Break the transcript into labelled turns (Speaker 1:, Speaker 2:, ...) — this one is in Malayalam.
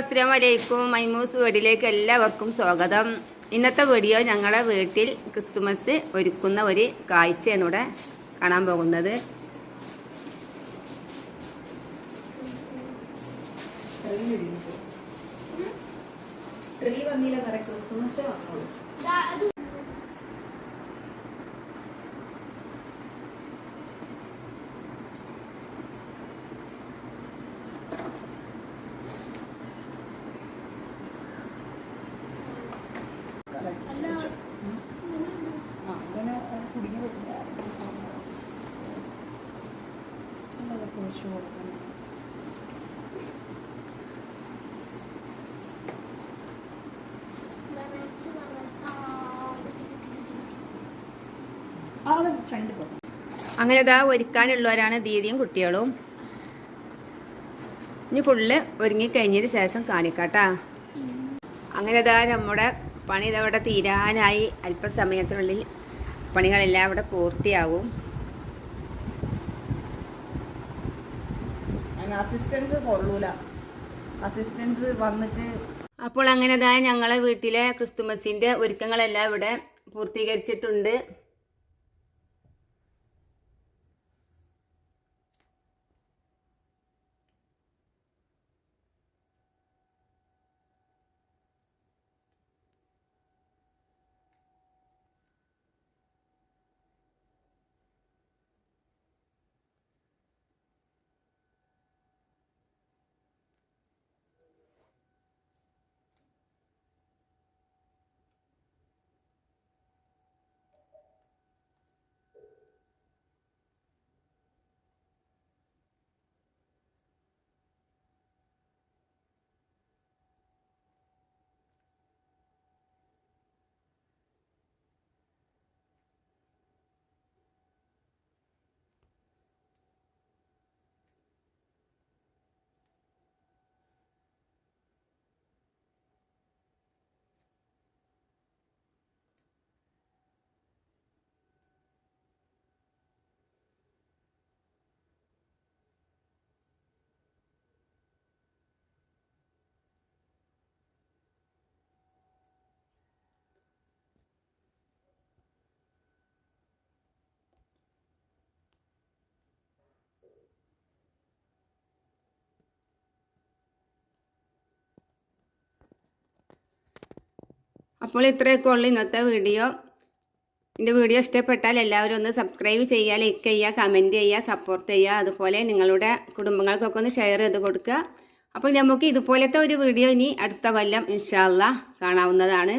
Speaker 1: അസ്സാം വലൈക്കും മൈമൂസ് വീടിലേക്ക് എല്ലാവർക്കും സ്വാഗതം. ഇന്നത്തെ വീഡിയോ ഞങ്ങളുടെ വീട്ടിൽ ക്രിസ്തുമസ് ഒരുക്കുന്ന ഒരു കാഴ്ചയാണ് ഇവിടെ കാണാൻ പോകുന്നത്.
Speaker 2: ട്രീ വന്നില്ല കറ കൊടുക്കണം അത് ഫ്രണ്ട് പോകും
Speaker 1: അങ്ങനെ ഇതാ ഒരുക്കാനുള്ളവരാണ് ദീദിയും കുട്ടികളും. ഇനി ഫുള്ള് ഒരുങ്ങിക്കഴിഞ്ഞതിന് ശേഷം കാണിക്കാട്ടാ. അങ്ങനെ ഇതാ നമ്മുടെ പണി ഇതവിടെ തീരാനായി. അല്പസമയത്തിനുള്ളിൽ പണികളെല്ലാം അവിടെ പൂർത്തിയാവും
Speaker 2: അതിന് അസിസ്റ്റൻസ് കൊള്ളൂല. അസിസ്റ്റൻസ് വന്നിട്ട്
Speaker 1: അപ്പോൾ അങ്ങനെതായ ഞങ്ങളെ വീട്ടിലെ ക്രിസ്തുമസിന്റെ ഒരുക്കങ്ങളെല്ലാം ഇവിടെ പൂർത്തീകരിച്ചിട്ടുണ്ട്. അപ്പോൾ ഇത്രയൊക്കെ ഉള്ളു ഇന്നത്തെ വീഡിയോ. എന്റെ വീഡിയോ ഇഷ്ടപ്പെട്ടാൽ എല്ലാവരും ഒന്ന് സബ്സ്ക്രൈബ് ചെയ്യുക ലൈക്ക് ചെയ്യുക കമന്റ് ചെയ്യുക സപ്പോർട്ട് ചെയ്യുക. അതുപോലെ നിങ്ങളുടെ കുടുംബങ്ങൾക്കൊക്കെ ഒന്ന് ഷെയർ ചെയ്ത് കൊടുക്കുക. അപ്പോൾ നമുക്ക് ഇതുപോലത്തെ ഒരു വീഡിയോ ഇനി അടുത്ത കൊല്ലം ഇൻഷാല്ല കാണാവുന്നതാണ്.